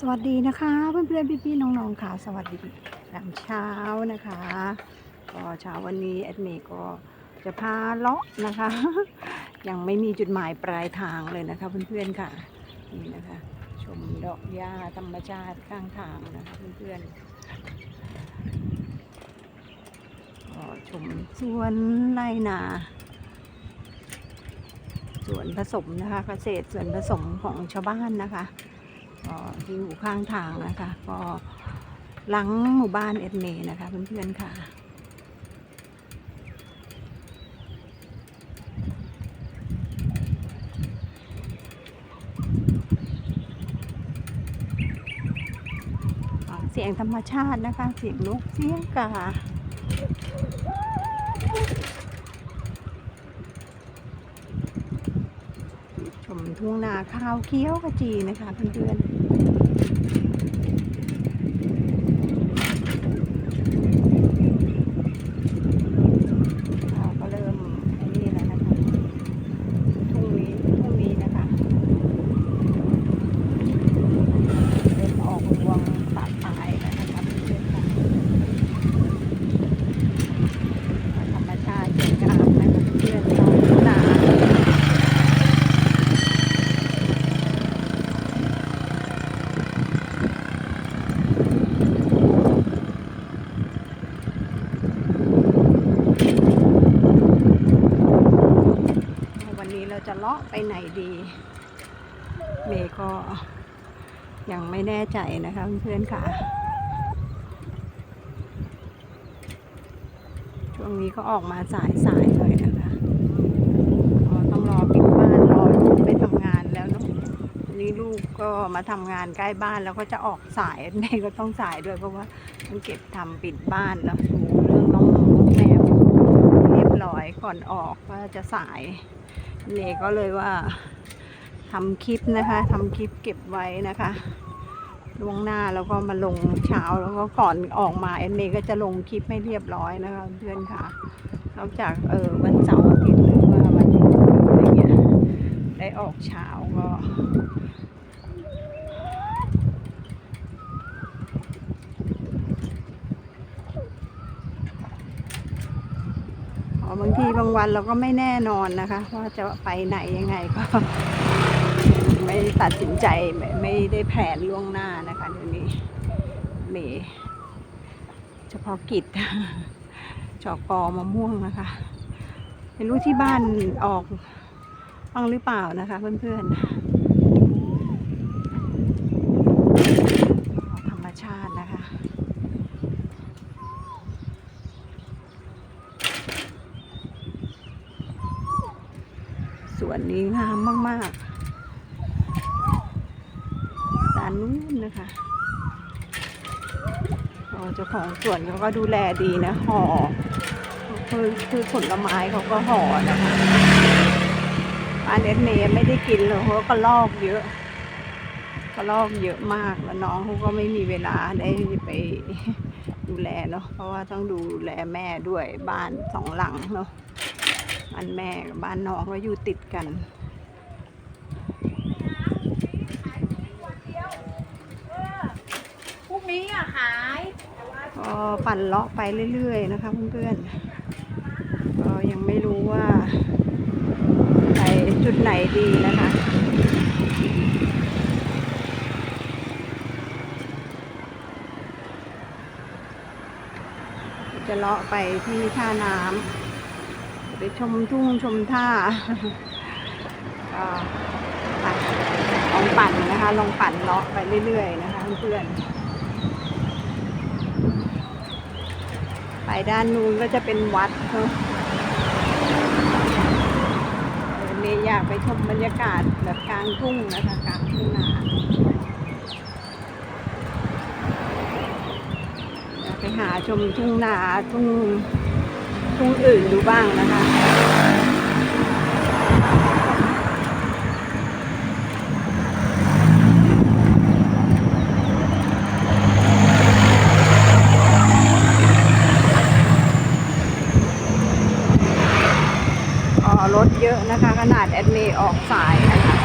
สวัสดีนะคะเพื่อนๆพี่ๆน้องๆค่ะ สวัสดียามเช้านะคะก็เช้าวันนี้แอดเมก็จะพาเลาะนะคะ ยังไม่มีจุดหมายปลายทางเลยนะคะเพื่อนๆค่ะนี่นะคะ ชมดอกหญ้าธรรมชาติข้างทางนะคะเพื่อนๆก็ชมสวนไรนาสวนผสมนะคะเกษตรสวนผสมของชาวบ้านนะคะ ก็อยู่ข้างทางนะคะ ก็หลังหมู่บ้านเอ็ดเมนะคะเพื่อนๆค่ะเสียงธรรมชาตินะคะ เสียงนกเสียงกาชมทุ่งนาข้าวเคี้ยวขจีนะคะเพื่อนๆเราก็เริ่มไอ้นี่แล้วนะคะทุ่งนี้ทุ่งนี้นะคะ เริ่มออกรวงปากปลายแล้วนะคะเพื่อนๆค่ะธรรมชาติสวยงามนะคะเพื่อนๆท้องนา วันนี้เรา จะเลาะไปไหนดี เมย์ก็ยังไม่แน่ใจนะคะเพื่อนๆค่ะ ช่วงนี้ก็ออกมาสายๆเลยนะคะต้องรอปิดบ้านรอลูกไปทำงานแล้วเนาะวันนี้ลูกก็มาทำงานใกล้บ้านแล้วก็จะออกสายเมย์ก็ต้องสายด้วยเพราะว่าต้องเก็บทำปิดบ้านแล้วดูเรื่องน้องหมูน้องแมวเรียบร้อยก่อนออกว่าจะสาย เนก็เลยว่าทำคลิปนะคะทำคลิปเก็บไว้นะคะล่วงหน้าแล้วก็มาลงเช้าแล้วก็ก่อนออกมาเอ็นเมก็จะลงคลิปให้เรียบร้อยนะคะ เพื่อนค่ะนอกจากเออวันเสาร์อาทิตย์หรือว่าวันอะไรเงี้ยได้ออกเช้าก็ อ๋อบางทีบางวันเราก็ไม่แน่นอนนะคะ ว่าจะไปไหนยังไงก็ ไม่ตัดสินใจไม่ไม่ได้แผนล่วงหน้านะคะเดี๋ยวนี้เมเฉพาะกิจจอกอมะม่วงนะคะไม่รู้ที่บ้านออกบ้างหรือเปล่านะคะ เพื่อนๆธรรมชาตินะคะ ส วนนี้งามมากๆด้านนู้นนะคะอ๋อเจ้าของสวนเขาก็ดูแลดีนะห่อคือคือผลไม้เขาก็ห่อนะคะปลาเนสเมย์ไม่ได้กินเลยเพราะว่าก็ลอกเยอะ ก็ลอกเยอะมากแล้วน้องเขาก็ไม่มีเวลาได้ไปดูแลเนาะเพราะว่าต้องดูแลแม่ด้วยบ้านสองหลังเนาะานแม่กับบ้านน้องก็อยู่ติดกัน พรุ่งนี้อะขายก็ปั่นเลาะไปเรื่อยๆนะคะเพื่อนๆก็ยังไม่รู้ว่าไปจุดไหนดีนะคะจะเลาะไปที่ท่าน้ำไป ชมทุ่งชมท่าก็ลองปั่นนะคะ ลองปั่นเลาะไปเรื่อยๆนะคะเพื่อนๆไปด้านนู้นก็จะเป็นวัดเนอะเมย์อยากไปชมบรรยากาศแบบกลางทุ่งนะคะกลางทุ่งนาอยากไปหาชมทุ่งนาทุ่ง ทุ่งอื่นดูบ้างนะคะอ๋อรถเยอะนะคะ ขนาดแอดเมย์ออกสายนะคะ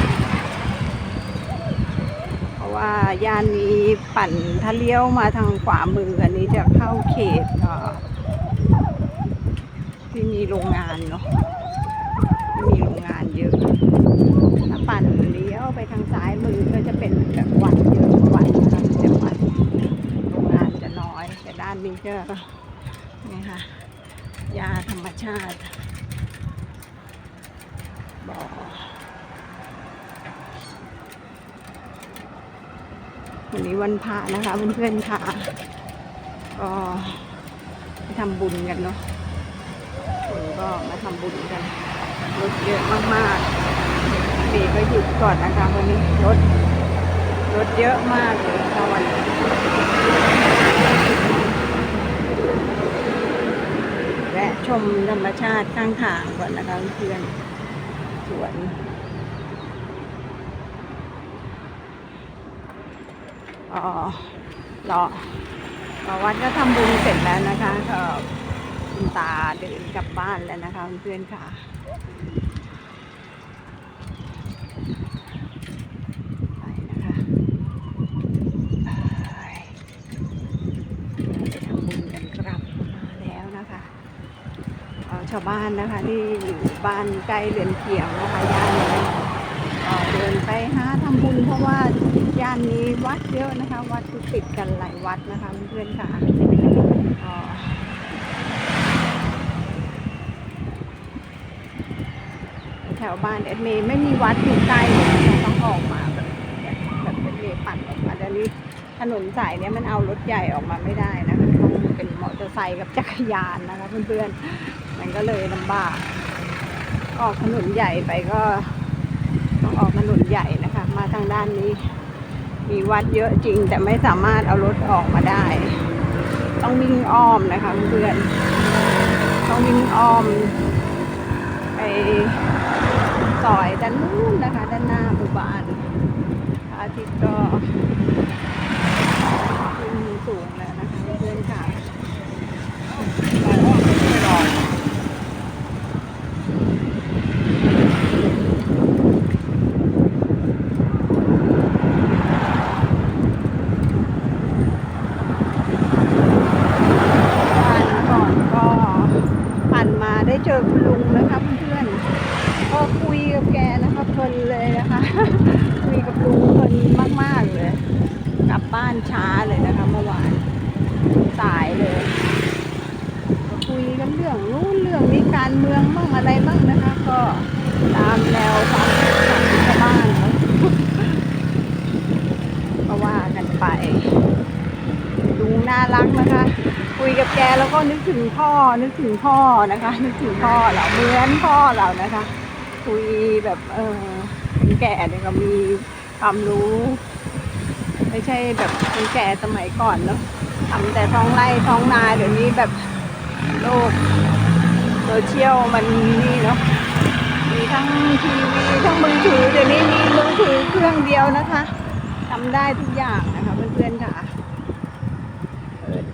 เพราะว่าย่านนี้ปั่นถ้าเลี้ยวมาทางขวามืออันนี้จะเข้าเขตเอ่อ ที่มีโรงงานเนาะมีโรงงานเยอะถ้าปั่นเลี้ยวไปทางซ้ายมือก็จะเป็นแบบวัดเยอะวัดนะคะจะวัดโรงงานจะน้อย แต่ด้านนี้ก็นี่ค่ะยาธรรมชาติบ่อวันนี้วันพระนะคะเพื่อนๆค่ะก็ไปทำบุญกันเนาะ ก็มาทำบุญกันรถเยอะมากๆเบรกก็หยุดก่อนนะคะวันนี้รถรถเยอะมากเลยค่ะวันนี้แวะชมธรรมชาติข้างทางก่อนนะคะเพื่อนสวนอ๋อรอรอวัดก็ทำบุญเสร็จแล้วนะคะ คุณตาเดินกลับบ้านแล้วนะคะเพื่อนๆค่ะ ไปนะคะทำบุญกันกลับมาแล้วนะคะชาวบ้านนะคะที่อยู่บ้านใกล้เรือนเคียงนะคะย่านนี้เดินไปหาทำบุญเพราะว่าย่านนี้วัดเยอะนะคะ วัดติดกันหลายวัดนะคะเพื่อนๆค่ะก็ แถวบ้านเอดเมย์ไม่มีวัดอยู่ใกล้เลยต้องออกมาแบบนี่ยแบบเอ็ดเมย์ปั่นออกมาเดี๋ยวนี้ถนนสายเนี้ยมันเอารถใหญ่ออกมาไม่ได้นะคะต้องเป็นมอเตอร์ไซค์กับจักรยานนะคะเพื่อนๆมันก็เลยลำบากออกถนนใหญ่ไปก็ต้องออกถนนใหญ่นะคะ มาทางด้านนี้ มีวัดเยอะจริง แต่ไม่สามารถเอารถออกมาได้ ต้องวิ่งอ้อมนะคะเพื่อนต้องวิ่งอ้อมไป อยด้านนู้นนะคะ ด้านหน้าหมู่บ้านอาทิตย์ก็ขึ้นสูงแล้วนะคะเพื่อนๆค่ะเราออกไปรอ วันก่อนก็ผ่านมาได้เจอคุณลุงนะคะเพื่อนๆก็คุยกับแกนะคะเพลินเลยนะคะ คุยกับลุงเพลินมากๆเลย กลับบ้านช้าเลยนะคะเมื่อวานสายเลยก็คุยกันเรื่องนู้นเรื่องนี้การเมืองบ้างอะไรบ้างนะคะ ก็ตามแนวความคิดของชาวบ้านเนาะ ก็ว่ากันไป ลุง น่ารักนะคะ คุยกับแกแล้วก็นึกถึงพ่อ นึกถึงพ่อนะคะ นึกถึงพ่อเราเหมือนพ่อเรานะคะ คุยแบบเออคนแก่เนี่ยก็มีความรู้ ไม่ใช่แบบคนแก่สมัยก่อนเนาะทำแต่ท้องไร่ท้องนาเดี๋ยวนี้แบบโลกโซเชียลมันนี่เนาะมีทั้งทีวีทั้งมือถือเดี๋ยวนี้มีมือถือเครื่องเดียวนะคะทำได้ทุกอย่างนะคะเพื่อนๆค่ะ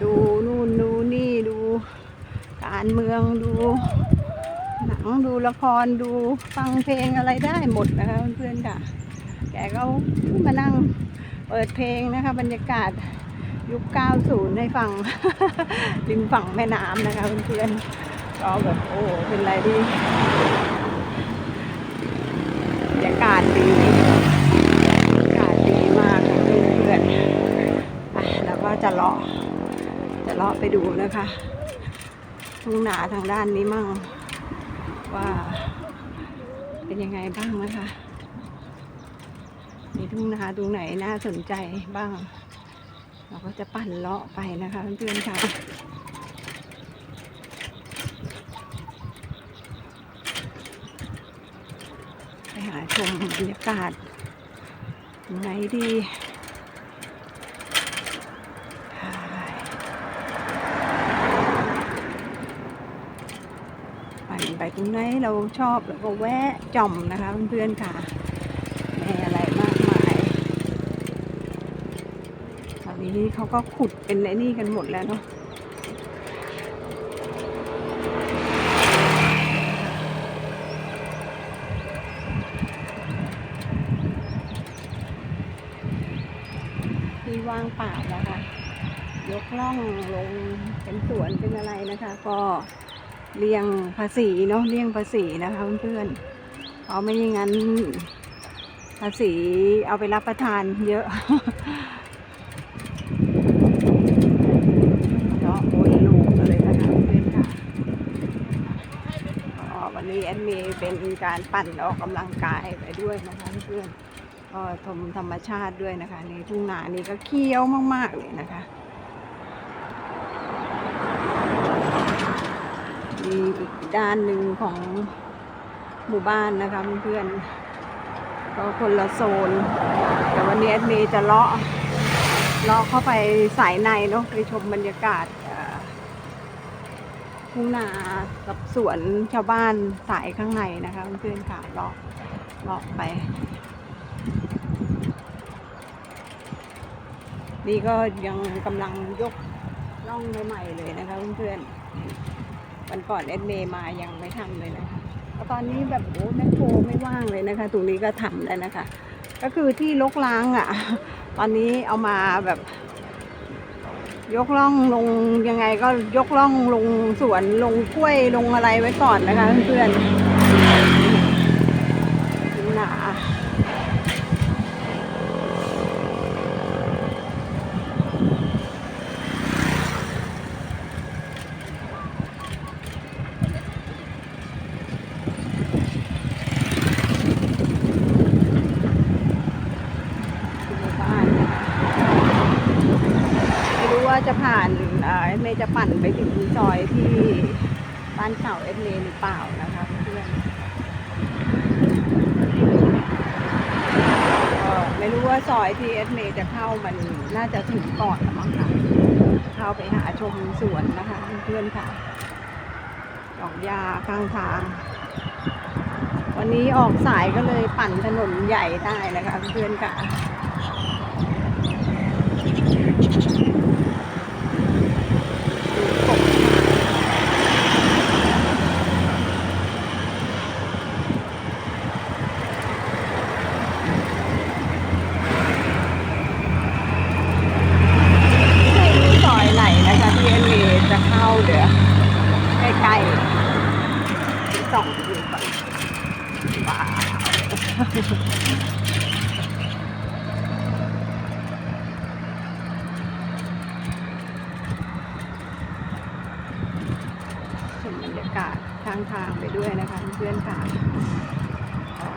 ดูนู่นดูนี่ดูการเมืองดู หนังดูละครดูฟังเพลงอะไรได้หมดนะคะเพื่อนๆค่ะ แกก็ขึ้นมานั่งเปิดเพลงนะคะ บรรยากาศยุค 90ให้ฟังริมฝั่งแม่น้ำนะคะเพื่อนๆก็แบบโอ้เป็นอะไรที่บรรยากาศดีบรรยากาศดีมากเพื่อนๆแล้วก็จะเลาะจะ เลาะไปดูนะคะทุ่งนาทางด้านนี้มั่งว่าเป็นยังไงบ้างนะคะ มีทุ่งนาตรงไหนน่าสนใจบ้าง เราก็จะปั่นเลาะไปนะคะเพื่อนๆค่ะไปหาชมบรรยากาศตรงไหนดี ปั่นไป ตรงไหนเราชอบแล้วก็แวะจ่อมนะคะเพื่อนๆค่ะไม่อะไรมากมายตอนนี้เขาก็ขุดเป็นไอ้นี่กันหมดแล้วเนาะที่ว่างเปล่านะคะยกล่องลงเป็นสวนเป็นอะไรนะคะ ก็ เลี่ยงภาษีเนาะเลี่ยงภาษีนะคะเพื่อนๆเพราะไม่อย่างนั้น ภาษีเอาไปรับประทานเยอะก็โอ้ยลูกเลยนะคะเพื่อนค่ะวันนี้แอดมีเป็นการปั่นออกกำลังกายไปด้วยนะคะเพื่อนก็ชมธรรมชาติด้วยนะคะในทุ่งนานี้ก็เคี้ยวมากๆเลยนะคะ มีอีกด้านหนึ่งของหมู่บ้านนะคะเพื่อนๆก็คนละโซน แต่วันนี้แอดมย์จะเลาะเลาะเข้าไปสายในเนาะไปชมบรรยากาศทุ่งนากับสวนชาวบ้านสายข้างในนะคะเพื่อนๆค่ะเลาะเลาะไป นี่ก็ยังกำลังยกล่องใหม่ๆเลยนะคะเพื่อนๆ วันก่อนเอ็ดเมย์มายังไม่ทำเลยนะคะตอนนี้แบบโอ้แม่โคไม่ว่างเลยนะคะ ตรงนี้ก็ทำแล้วนะคะ ก็คือที่ลกล้างอะ่ะ ตอนนี้เอามาแบบ ยกล่องลงยังไงก็ยกล่องลงสวนลงกล้วยลงอะไรไว้ก่อนนะคะเพื่อนๆหนา หมู่บ้านนะคะไม่รู้ว่า จะผ่านเอ่อเอสเมย์จะปั่นไปถึงซอยที่บ้านเก่าเอสเมย์หรือเปล่านะคะเพื่อนไม่รู้ว่าซอยที่เอสเมย์จะเข้ามันน่าจะถึงก่อนละมั้งค่ะเข้าไปหาชมสวนนะคะเพื่อนๆค่ะดอกหญ้าข้างทาง วันนี้ออกสายก็เลยปั่นถนนใหญ่ได้นะคะเพื่อนๆค่ะ ไม่รู้ซอยไหนนะคะที่เอ็นเมจะเข้าเดี๋ยวใกล้ๆส่องดูก่อนว้าวชมบรรยากาศข้างทางไปด้วยนะคะเพื่อนๆค่ะก็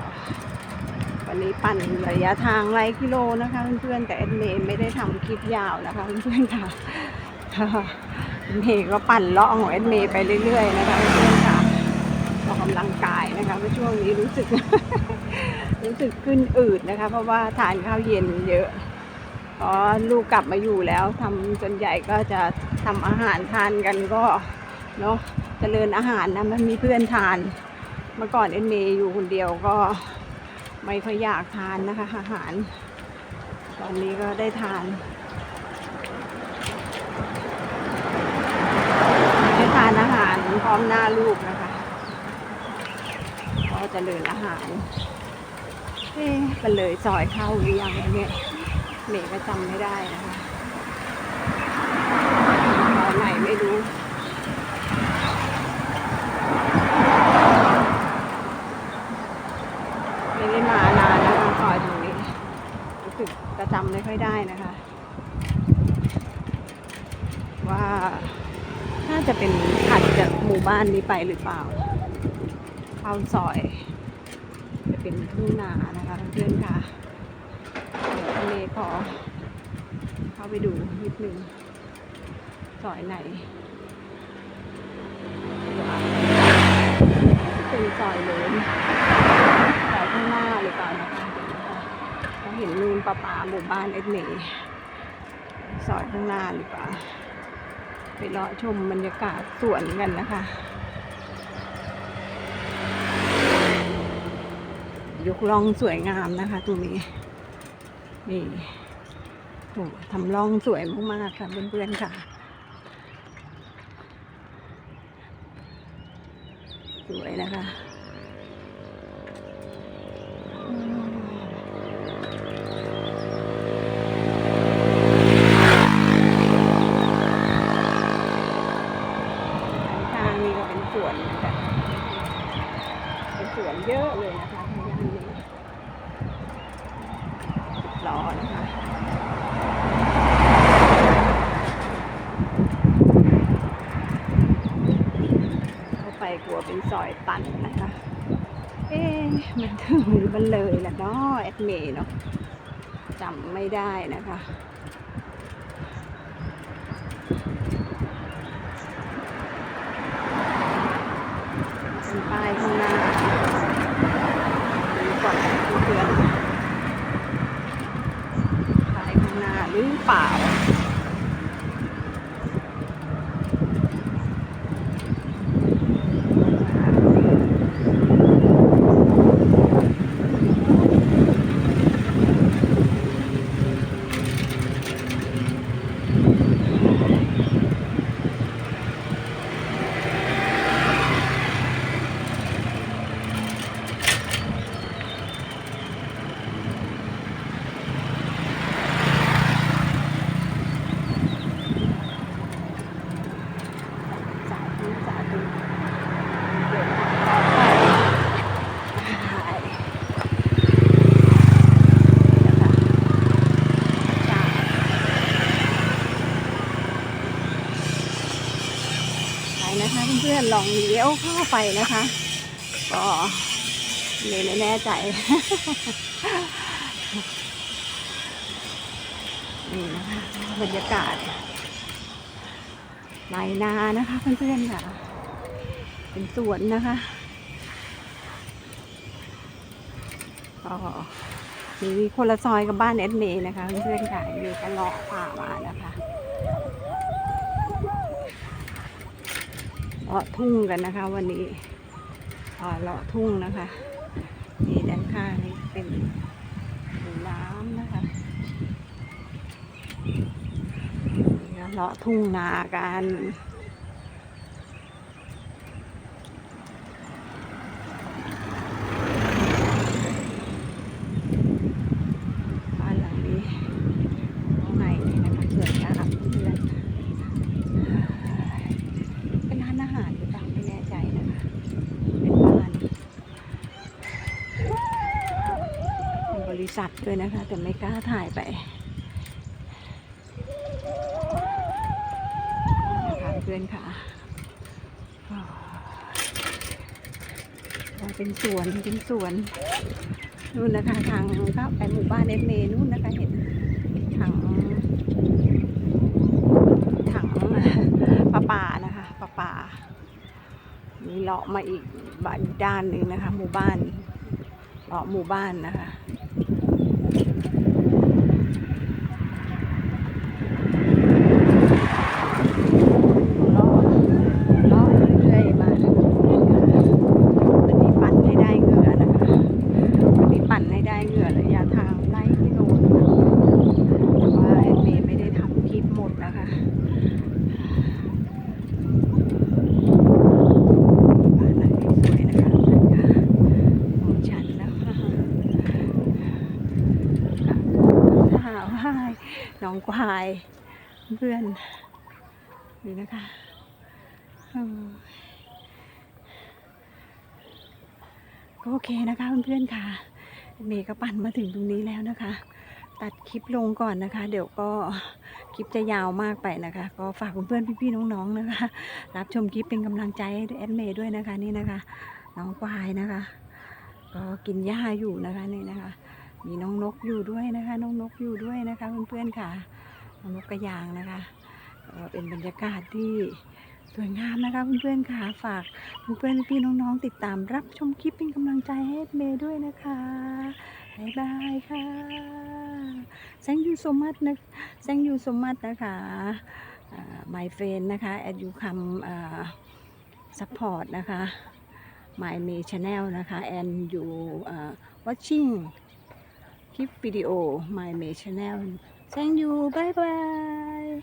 วันนี้ปั่นระ ยทางไรกิโลนะคะเพื่อนๆแต่เอ็นเมย์ไม่ได้ทำคลิปยาวนะคะเพื่อนๆค่ะเนเมย์ก็ปั่นเลาะของเอ็นเมย์ไปเรื่อยๆนะคะเพื่อนๆค่ะออกกำลังกายนะคะเพราะช่วงนี้รู้สึก รู้สึกขึ้นอืดนะคะ เพราะว่าทานข้าวเย็นเยอะพราะลูกกลับมาอยู่แล้วทำส่วนใหญ่ก็จะทำอาหารทานกันก็เนาะเจริญอาหารนะมันมีเพื่อนทาน เมื่อก่อนเอ็นเมย์อยู่คนเดียวก็ ไม่ค่อยอยากทานนะคะ อาหาร ตอนนี้ก็ได้ทาน ได้ทานอาหารพร้อมหน้าลูกนะคะก็จะเลินอาหารเอ๊ะมันเลยซอยเข้าหรือยังเนี่ยเมย์ก็จำไม่ได้นะคะตอนไหนไม่รู้ ไม่ได้มานานแล้วทางซอยตรงนี้ รู้สึกจะจำ ไม่ได้นะคะ ว่าน่าจะเป็นถัดจากหมู่บ้านนี้ไปหรือเปล่าเข้าซอย จะเป็นทุ่งนานะคะเพื่อนๆค่ะเดี๋ยวทะเลขอเข้าไปดูนิดนึงซอยไหนเป็นซอยเลยซอยข้างหน้าหรือเปล่านะคะ เห็นนูนประปาหมู่บ้านเอ็ดเมย์ซอยข้างหน้าหรือเปล่าไปเลาะชมบรรยากาศสวนกันนะคะ ยกล่องสวยงามนะคะตรงนี้ นี่โอ้ทำล่องสวยมากๆค่ะเพื่อนๆค่ะ สวยนะคะอืม รอนะคะเข้าไปกลัวเป็นซอยตันนะคะ เอ๊ะมันถึงหรือมันเลยแหละเนาะแอดเมย์เนาะจำ ไม่ได้นะคะ เป็นป้ายข้างหน้าดูก่อนเพื่อนป้ายข้างหน้าหรือเปล่า สาธุสาธุเดินทางปลอดภัยใช่นะคะใช่ไปนะคะเพื่อนๆลองเลี้ ยวเข้าไปนะคะ ก็เลยไม่แน่ใจ นี่นะคะบรรยากาศไรนานะคะเพื่อนๆค่ะ เป็นสวนนะคะก็มีคนละซอยกับบ้านแอดเมนะคะเพื่อนๆค่ะอยู่กันเลาะป่ามานะคะ เลาะทุ่งกันนะคะ วันนี้เลาะทุ่งนะคะนี่ด้านข้างนี่เป็นน้ำนะคะเลาะทุ่งนากันบ้านหลังนี้ข้างในนี่นะคะสวยงามเพื่อนเป็นร้านอาหารหรือเปล่าไม่แน่ใจนะคะ เป็นบ้าน เป็นบริษัด้วยนะคะ แต่ไม่กล้าถ่ายไปนะคะเพื่อนค่ะเป็นสวนเป็นสวนนู่นนะคะทางก็ไปหมู่บ้านเอฟเมนู่นนะคะเห็นถังถังปลาป่านะคะปลาป่ามีเลาะมาอีกบ้านด้านหนึ่งนะคะ หมู่บ้านเลาะหมู่บ้านนะคะ ล้อล้อเรื่อยๆมาวันนี้ปั่นให้ได้เหงื่อนะคะวันนี้ปั่นให้ได้เหงื่อระยะทางไล่กิโลนึงแต่ว่าแอดเมย์ไม่ได้ทำคลิปหมดนะคะบ้านหลังนี้สวยนะคะเพื่อนค่ะของฉันนะคะค่ะว้ายน้องควาย เพื่อนนี่นะคะก็โอเคนะคะเพื่อนๆค่ะเมย์ก็ปั่นมาถึงตรงนี้แล้วนะคะ ตัดคลิปลงก่อนนะคะ เดี๋ยวก็คลิปจะยาวมากไปนะคะ ก็ฝากเพื่อนๆพี่ๆน้องๆนะคะ รับชมคลิปเป็นกำลังใจให้แอดเมย์ด้วยนะคะนี่นะคะ น้องควายนะคะ ก็กินหญ้าอยู่นะคะนี่นะคะ มีน้องนกอยู่ด้วยนะคะ น้องนกอยู่ด้วยนะคะเพื่อนๆค่ะ นกกระยางนะคะเป็นบรรยากาศที่สวยงามนะคะเพื่อนๆค่ะฝากเพื่อนๆพี่น้องๆติดตามรับชมคลิปเป็นกำลังใจให้เมย์ด้วยนะคะบ๊ายบายค่ะ thank you so much นะ thank you so much นะคะอ่า my friend นะคะ as you come อ่า support นะคะ my May channel นะคะ and you อ่า watching คลิปวิดีโอ my May channel Thank you. Bye bye.